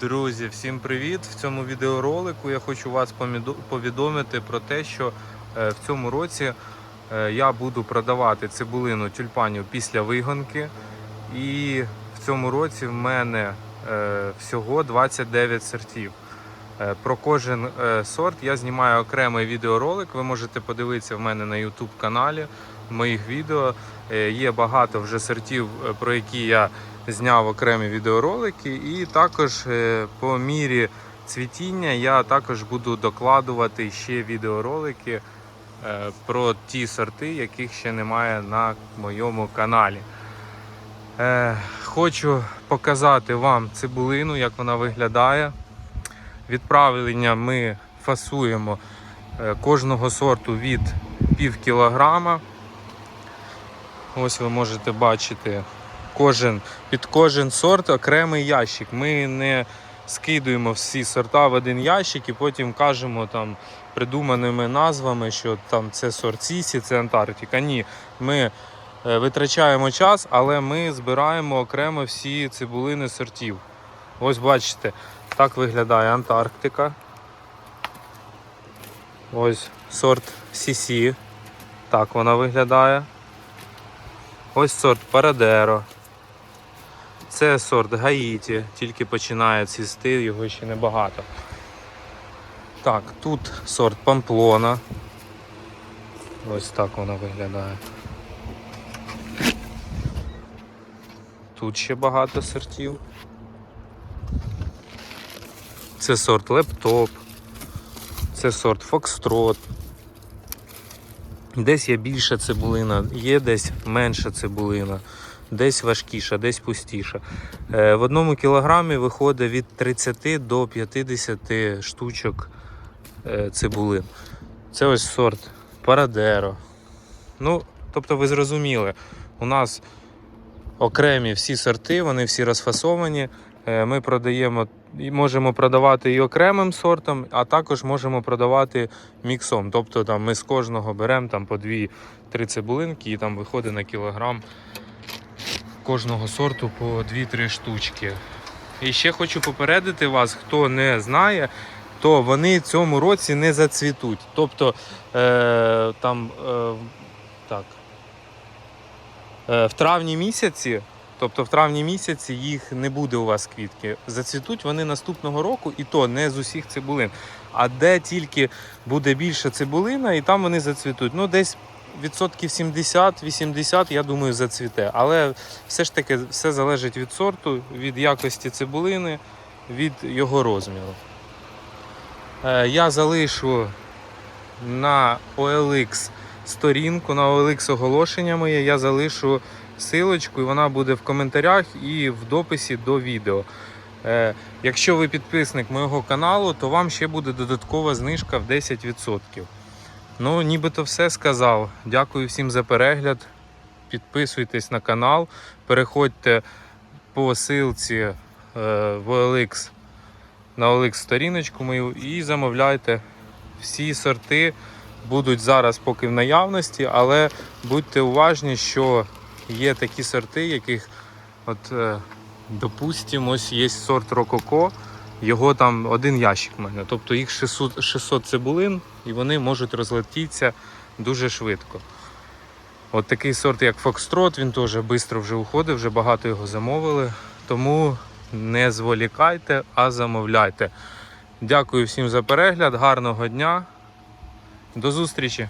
Друзі, всім привіт! В цьому відеоролику я хочу вас повідомити про те, що е, в цьому році е, я буду продавати цибулину тюльпанів після вигонки. І в цьому році в мене е, всього 29 сортів. Про кожен сорт я знімаю окремий відеоролик. Ви можете подивитися в мене на YouTube каналі моїх відео. Є багато вже сортів, про які я зняв окремі відеоролики, і також е, по мірі цвітіння я також буду докладувати ще відеоролики е, про ті сорти, яких ще немає на моєму каналі. Е, Хочу показати вам цибулину, як вона виглядає. Відправлення ми фасуємо кожного сорту від пів кілограма. Ось ви можете бачити кожен, під кожен сорт окремий ящик. Ми не скидуємо всі сорта в один ящик і потім кажемо там придуманими назвами, що там це сорт Сісі, це Антарктика. Ні, ми е, витрачаємо час, але ми збираємо окремо всі цибулини сортів. Ось бачите, так виглядає Антарктика. Ось сорт Сісі. Так вона виглядає. Ось сорт Парадеро. Це сорт Гаїті, тільки починає цвісти, його ще небагато. Так, тут сорт Памплона. Ось так вона виглядає. Тут ще багато сортів. Це сорт Лептоп. Це сорт Фокстрот. Десь є більша цибулина, є десь менша цибулина, десь важкіша, десь пустіша. Е, В одному кілограмі виходить від 30 до 50 штучок е, цибулин. Це ось сорт Парадеро. Ну, тобто ви зрозуміли, у нас окремі всі сорти, вони всі розфасовані. Е, Ми продаємо можемо продавати і окремим сортом, а також можемо продавати міксом. Тобто там ми з кожного беремо там по 2-3 цибулинки і там виходить на кілограм кожного сорту по 2-3 штучки. І ще хочу попередити вас, хто не знає, то вони цьому році не зацвітуть. Тобто е, там е, так. Е, в травні місяці, тобто в травні місяці їх не буде у вас квітки. Зацвітуть вони наступного року, і то не з усіх цибулин. А де тільки буде більше цибулина, і там вони зацвітуть. Ну, десь відсотків 70-80, я думаю, зацвіте. Але все ж таки все залежить від сорту, від якості цибулини, від його розміру. Е, Я залишу на OLX сторінку, на OLX оголошення моє. Я залишу силочку, і вона буде в коментарях і в дописі до відео. Е, Якщо ви підписник моєго каналу, то вам ще буде додаткова знижка в 10%. Ну, нібито все сказав. Дякую всім за перегляд. Підписуйтесь на канал, переходьте по ссылці е, в OLX на OLX сторіночку мою і замовляйте. Всі сорти будуть зараз поки в наявності, але будьте уважні, що є такі сорти, яких, от, е, допустимо, ось є сорт Рококо, його там один ящик в мене. Тобто їх 600, 600 цибулин і вони можуть розлетітися дуже швидко. От такий сорт, як Фокстрот, він теж швидко вже уходить, вже багато його замовили. Тому не зволікайте, а замовляйте. Дякую всім за перегляд, гарного дня. До зустрічі!